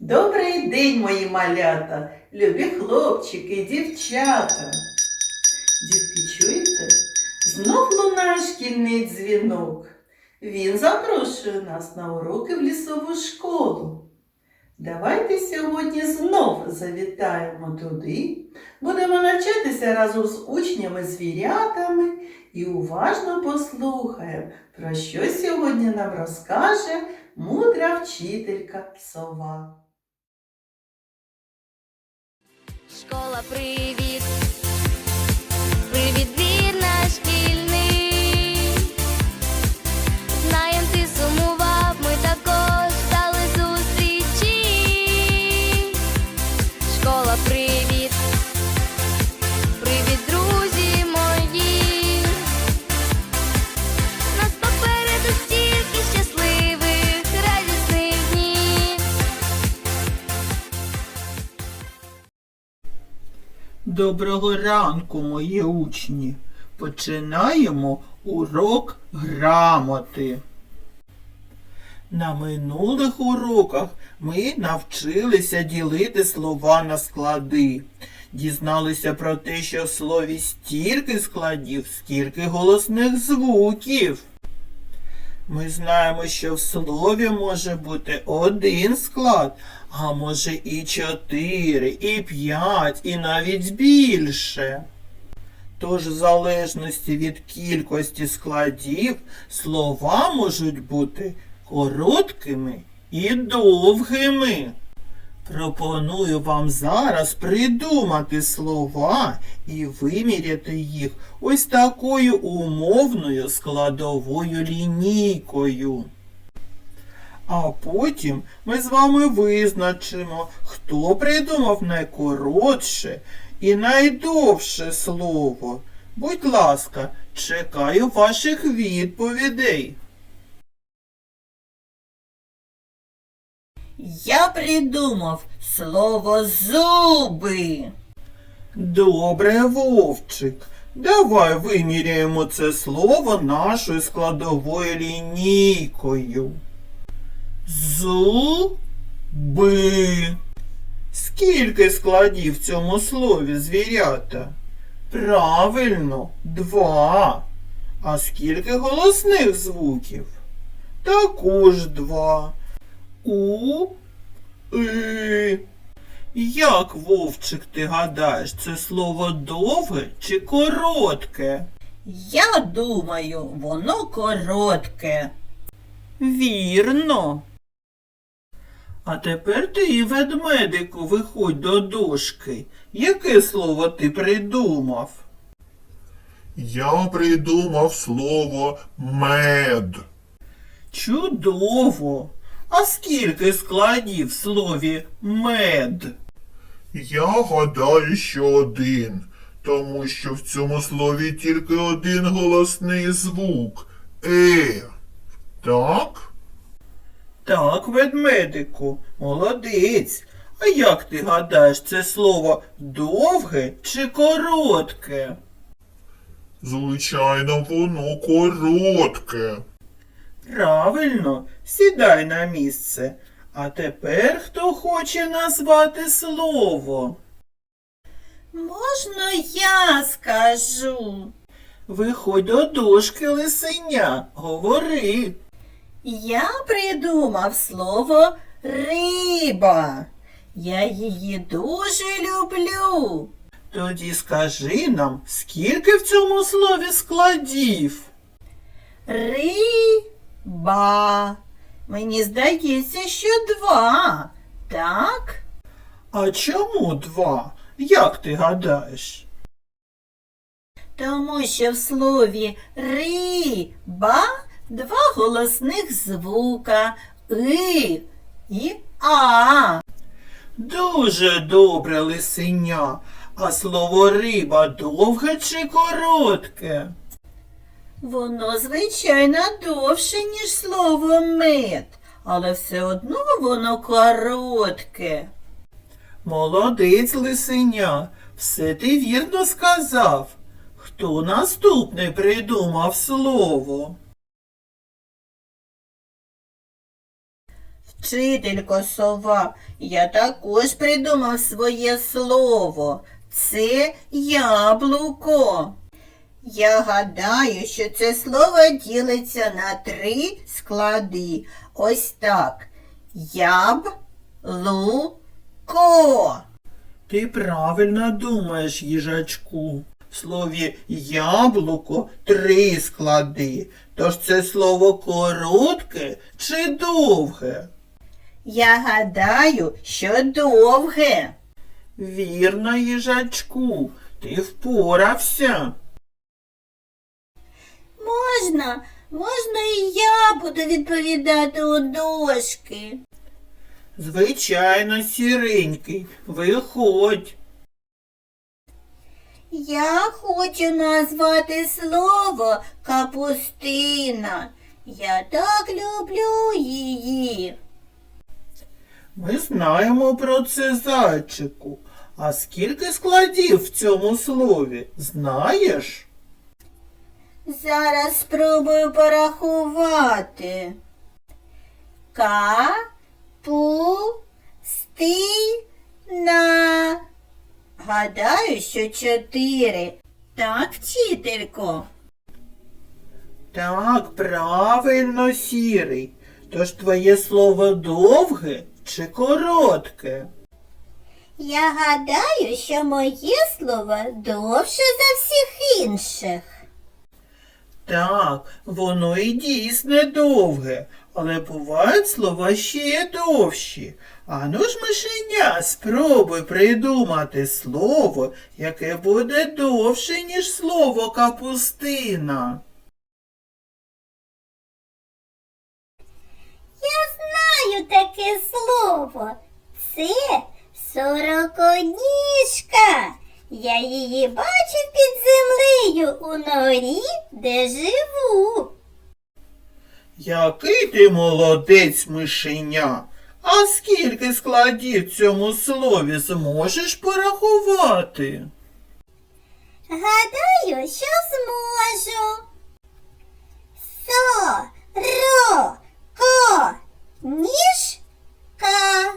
Добрий день, мої малята, любі хлопчики, дівчата. Дітки, чуєте? Знов лунає шкільний дзвінок. Він запрошує нас на уроки в лісову школу. Давайте сьогодні знов завітаємо туди, будемо навчатися разом з учнями-звірятами і уважно послухаємо, про що сьогодні нам розкаже мудра вчителька сова. Школа, привіт! Привіт, вірна шкільний. Доброго ранку, мої учні. Починаємо урок грамоти. На минулих уроках ми навчилися ділити слова на склади. Дізналися про те, що в слові стільки складів, скільки голосних звуків. Ми знаємо, що в слові може бути один склад, а може і чотири, і п'ять, і навіть більше. Тож, в залежності від кількості складів, слова можуть бути короткими і довгими. Пропоную вам зараз придумати слова і виміряти їх ось такою умовною складовою лінійкою. А потім ми з вами визначимо, хто придумав найкоротше і найдовше слово. Будь ласка, чекаю ваших відповідей. Я придумав слово зуби. Добре, Вовчик. Давай виміряємо це слово нашою складовою лінійкою. Зуби. Скільки складів в цьому слові звірята? Правильно, два. А скільки голосних звуків? Також два. У. И. Як, Вовчик, ти гадаєш, це слово довге чи коротке? Я думаю, воно коротке. Вірно. А тепер ти, ведмедику, виходь до дошки. Яке слово ти придумав? Я придумав слово мед. Чудово. А скільки складів в слові мед? Я гадаю, що один, тому що в цьому слові тільки один голосний звук е. Так? Так, ведмедику, молодець. А як ти гадаєш, це слово довге чи коротке? Звичайно, воно коротке. Правильно, сідай на місце. А тепер хто хоче назвати слово? Можна я скажу? Виходь до дошки лисеня, говори. Я придумав слово риба. Я її дуже люблю. Тоді скажи нам, скільки в цьому слові складів? Риба. Мені здається, що два. Так? А чому два? Як ти гадаєш? Тому що в слові риба два голосних звука и і а. Дуже добре лисеня. А слово риба довге чи коротке? Воно, звичайно, довше, ніж слово мед, але все одно воно коротке. Молодець лисеня, все ти вірно сказав. Хто наступний придумав слово? Вчителько сова, я також придумав своє слово. Це яблуко. Я гадаю, що це слово ділиться на три склади. Ось так. Яб-лу-ко. Ти правильно думаєш, їжачку. В слові яблуко три склади. Тож це слово коротке чи довге? Я гадаю, що довге. Вірно, їжачку, ти впорався. Можна, можна і я буду відповідати у дошки. Звичайно, сіренький, виходь. Я хочу назвати слово капустина. Я так люблю її. Ми знаємо про це зайчику. А скільки складів в цьому слові? Знаєш? Зараз спробую порахувати. Ка-пу-сти-на. Гадаю, що чотири. Так, вчителько. Так, правильно, сірий. Тож твоє слово довге чи коротке? Я гадаю, що моє слово довше за всіх інших. Так, воно і дійсне довге, але бувають слова ще довші. Ану ж, мишеня, спробуй придумати слово, яке буде довше, ніж слово капустина. Я знаю таке слово. Це сороконіжка. Я її бачив під землею у норі, де живу. Який ти молодець, мишеня. А скільки складів в цьому слові зможеш порахувати? Гадаю, що зможу. Со, ро, ко, ніжка.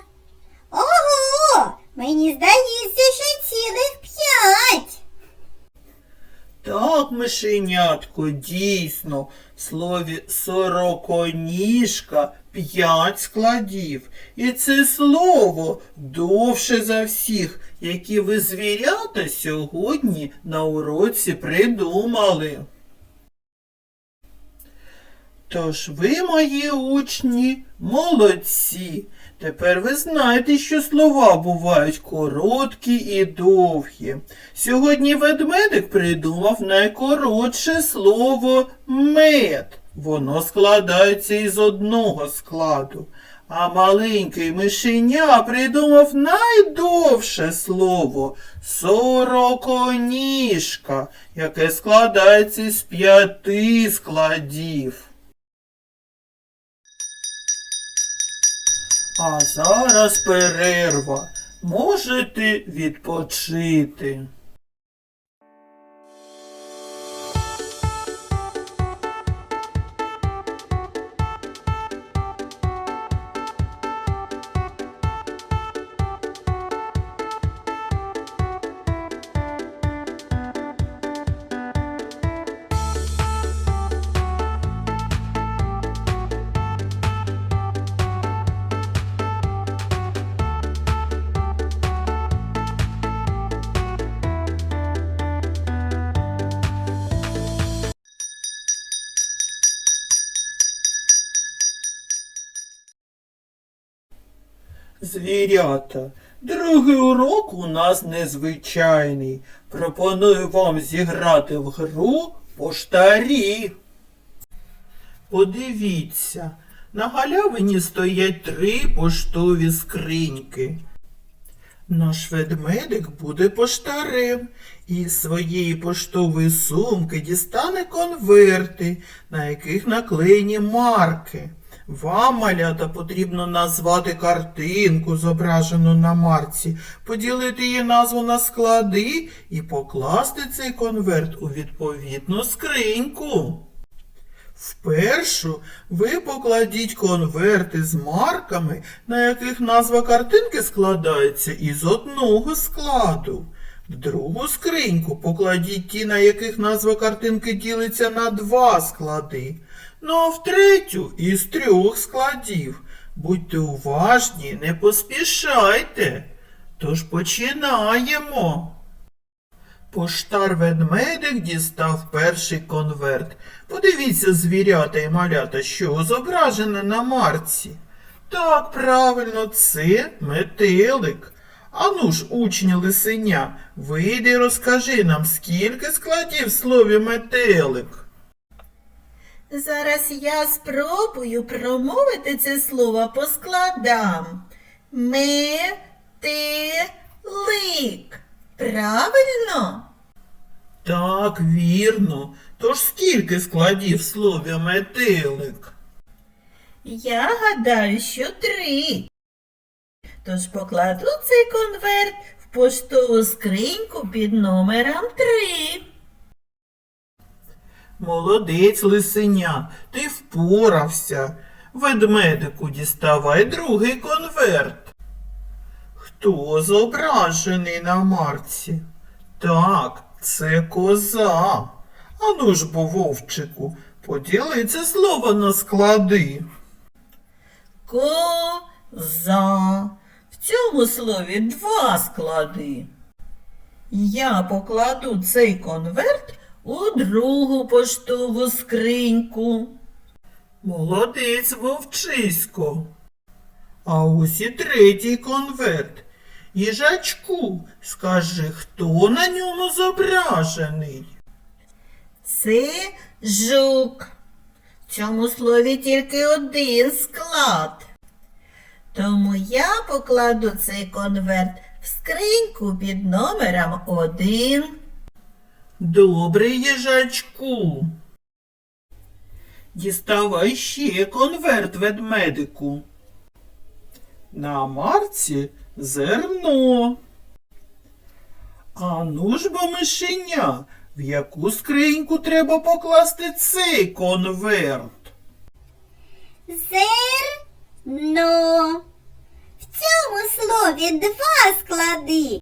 Ого, мені здається, що цілих п'ять. Так, мишенятко, дійсно, в слові сороконіжка п'ять складів. І це слово довше за всіх, які ви звірята сьогодні на уроці придумали. Тож ви, мої учні, молодці. Тепер ви знаєте, що слова бувають короткі і довгі. Сьогодні ведмедик придумав найкоротше слово мед. Воно складається із одного складу. А маленький мишеня придумав найдовше слово сороконіжка, яке складається із п'яти складів. А зараз перерва. Можете відпочити. Звірята, другий урок у нас незвичайний. Пропоную вам зіграти в гру поштарі. Подивіться, на галявині стоять три поштові скриньки. Наш ведмедик буде поштарем і з своєї поштової сумки дістане конверти, на яких наклеєні марки. Вам, малята, потрібно назвати картинку, зображену на марці, поділити її назву на склади і покласти цей конверт у відповідну скриньку. Спершу ви покладіть конверти з марками, на яких назва картинки складається із одного складу. В другу скриньку покладіть ті, на яких назва картинки ділиться на два склади. Ну а в третю із трьох складів. Будьте уважні, не поспішайте. Тож починаємо. Поштар ведмедик дістав перший конверт. Подивіться, звірята і малята, що зображене на марці. Так, правильно, це метелик. Ану ж, учні лисеня, вийди і розкажи нам, скільки складів в слові метелик. Зараз я спробую промовити це слово по складам. Метелик. Правильно? Так, вірно. Тож скільки складів в слові метелик? Я гадаю, що три. Тож покладу цей конверт в поштову скриньку під номером три. Молодець лисеня, ти впорався. Ведмедику діставай другий конверт. Хто зображений на марці? Так, це коза. Ану ж бо, вовчику, поділи це слово на склади. Коза. В цьому слові два склади. Я покладу цей конверт у другу поштову скриньку. Молодець вовчисько. А ось і третій конверт. Їжачку, скажи, хто на ньому зображений? Це жук. В цьому слові тільки один склад. Тому я покладу цей конверт в скриньку під номером один. Добре, їжачку. Діставай ще конверт ведмедику. На марці зерно. А ну ж бо мишеня, в яку скриньку треба покласти цей конверт? Зерно. В цьому слові два склади.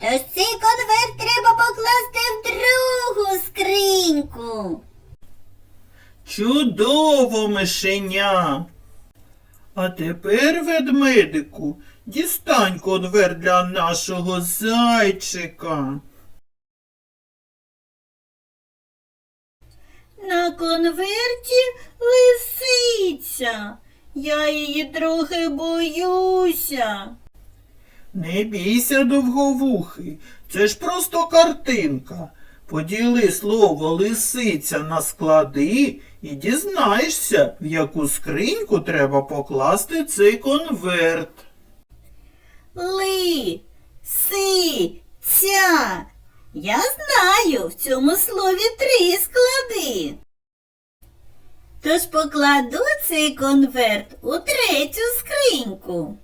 Тож цей конверт треба покласти в другу скриньку. Чудово, мишеня. А тепер, ведмедику, дістань конверт для нашого зайчика. На конверті лисиця. Я її трохи боюся. Не бійся, довговухий, це ж просто картинка. Поділи слово лисиця на склади і дізнаєшся, в яку скриньку треба покласти цей конверт. Ли, си, ця. Я знаю, в цьому слові три склади. Тож покладу цей конверт у третю скриньку.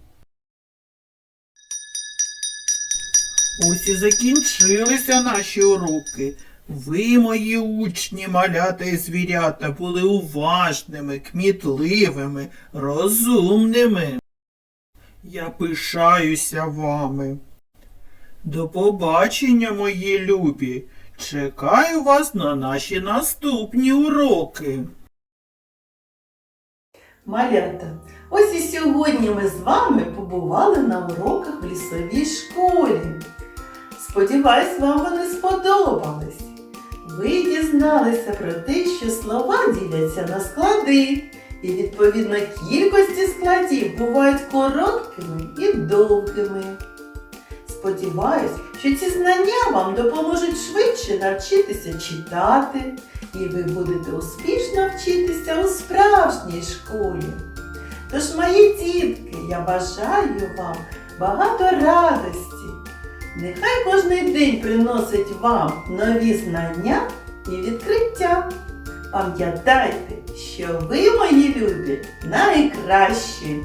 Ось і закінчилися наші уроки. Ви, мої учні, малята і звірята, були уважними, кмітливими, розумними. Я пишаюся вами. До побачення, мої любі. Чекаю вас на наші наступні уроки. Малята, ось і сьогодні ми з вами побували на уроках в лісовій школі. Сподіваюсь, вам вони сподобались. Ви дізналися про те, що слова діляться на склади, і відповідно кількості складів бувають короткими і довгими. Сподіваюсь, що ці знання вам допоможуть швидше навчитися читати, і ви будете успішно вчитися у справжній школі. Тож, мої дітки, я бажаю вам багато радості. Нехай кожний день приносить вам нові знання і відкриття. Пам'ятайте, що ви, мої любі, найкращі.